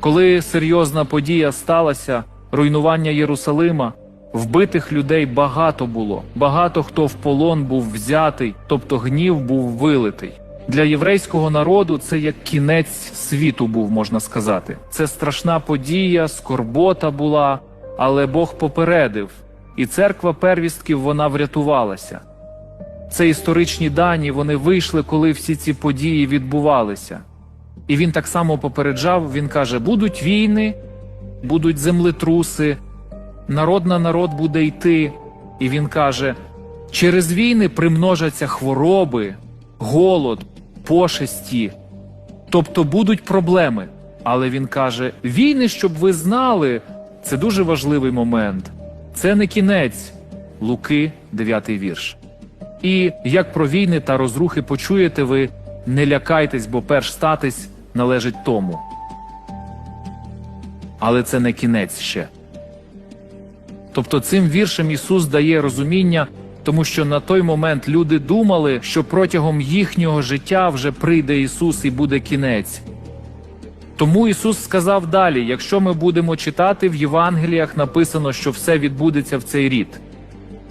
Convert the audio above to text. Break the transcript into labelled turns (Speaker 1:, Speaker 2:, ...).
Speaker 1: Коли серйозна подія сталася, руйнування Єрусалима, вбитих людей багато було. Багато хто в полон був взятий, тобто гнів був вилитий. Для єврейського народу це як кінець світу був, можна сказати. Це страшна подія, скорбота була, але Бог попередив, і церква первістків вона врятувалася. Це історичні дані, вони вийшли, коли всі ці події відбувалися. І він так само попереджав: він каже: будуть війни, будуть землетруси, народ на народ буде йти. І він каже: через війни примножаться хвороби, голод, пошесті, тобто будуть проблеми. Але він каже: війни, щоб ви знали, це дуже важливий момент. Це не кінець. Луки, 9 вірш. І як про війни та розрухи почуєте ви, не лякайтесь, бо перш статись належить тому. Але це не кінець ще. Тобто цим віршем Ісус дає розуміння, тому що на той момент люди думали, що протягом їхнього життя вже прийде Ісус і буде кінець. Тому Ісус сказав далі: якщо ми будемо читати в Євангеліях, написано, що все відбудеться в цей рід.